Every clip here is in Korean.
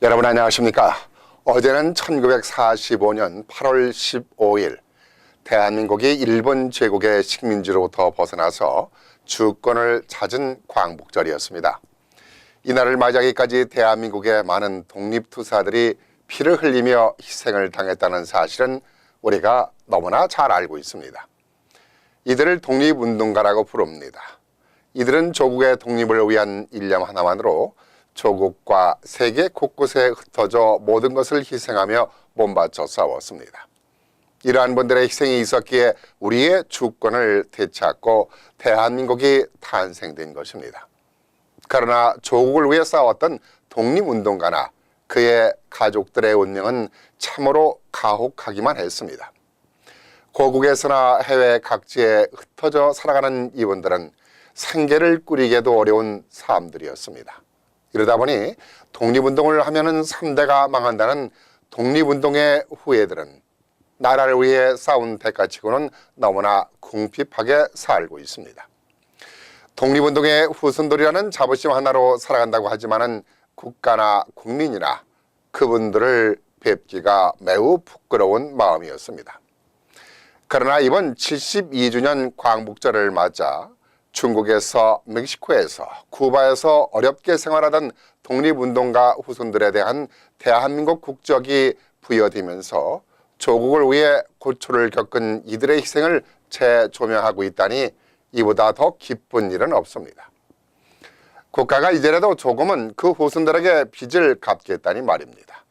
여러분 안녕하십니까? 어제는 1945년 8월 15일 대한민국이 일본 제국의 식민지로부터 벗어나서 주권을 찾은 광복절이었습니다. 이날을 맞이하기까지 대한민국의 많은 독립투사들이 피를 흘리며 희생을 당했다는 사실은 우리가 너무나 잘 알고 있습니다. 이들을 독립운동가라고 부릅니다. 이들은 조국의 독립을 위한 일념 하나만으로 조국과 세계 곳곳에 흩어져 모든 것을 희생하며 몸바쳐 싸웠습니다. 이러한 분들의 희생이 있었기에 우리의 주권을 되찾고 대한민국이 탄생된 것입니다. 그러나 조국을 위해 싸웠던 독립운동가나 그의 가족들의 운명은 참으로 가혹하기만 했습니다. 고국에서나 해외 각지에 흩어져 살아가는 이분들은 생계를 꾸리기도 어려운 사람들이었습니다. 이러다 보니 독립운동을 하면은 3대가 망한다는 독립운동의 후예들은 나라를 위해 싸운 대가치고는 너무나 궁핍하게 살고 있습니다. 독립운동의 후손들이라는 자부심 하나로 살아간다고 하지만은 국가나 국민이나 그분들을 뵙기가 매우 부끄러운 마음이었습니다. 그러나 이번 72주년 광복절을 맞아 중국에서 멕시코에서 쿠바에서 어렵게 생활하던 독립운동가 후손들에 대한 대한민국 국적이 부여되면서 조국을 위해 고초를 겪은 이들의 희생을 재조명하고 있다니 이보다 더 기쁜 일은 없습니다. 국가가 이제라도 조금은 그 후손들에게 빚을 갚겠다니 말입니다.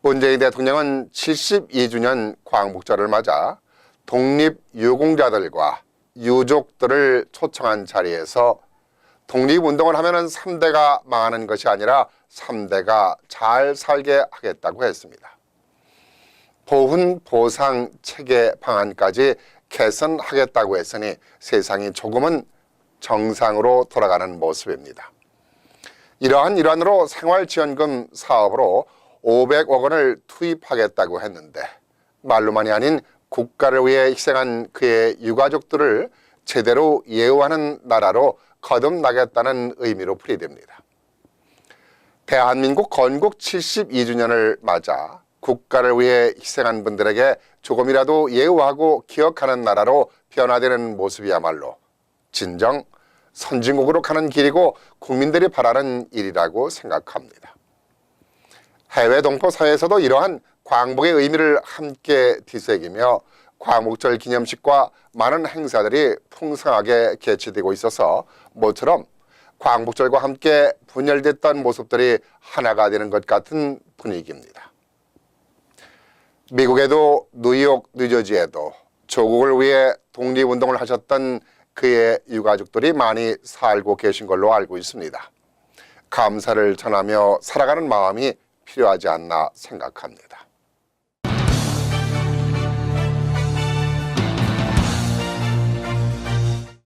문재인 대통령은 72주년 광복절을 맞아 독립 유공자들과 유족들을 초청한 자리에서 독립운동을 하면은 3대가 망하는 것이 아니라 3대가 잘 살게 하겠다고 했습니다. 보훈 보상 체계 방안까지 개선하겠다고 했으니 세상이 조금은 정상으로 돌아가는 모습입니다. 이러한 일환으로 생활지원금 사업으로 500억 원을 투입하겠다고 했는데 말로만이 아닌 국가를 위해 희생한 그의 유가족들을 제대로 예우하는 나라로 거듭나겠다는 의미로 풀이됩니다. 대한민국 건국 72주년을 맞아 국가를 위해 희생한 분들에게 조금이라도 예우하고 기억하는 나라로 변화되는 모습이야말로 진정 선진국으로 가는 길이고 국민들이 바라는 일이라고 생각합니다. 해외 동포 사회에서도 이러한 광복의 의미를 함께 뒤새기며 광복절 기념식과 많은 행사들이 풍성하게 개최되고 있어서 모처럼 광복절과 함께 분열됐던 모습들이 하나가 되는 것 같은 분위기입니다. 미국에도 뉴욕, 뉴저지에도 조국을 위해 독립운동을 하셨던 그의 유가족들이 많이 살고 계신 걸로 알고 있습니다. 감사를 전하며 살아가는 마음이 필요하지 않나 생각합니다.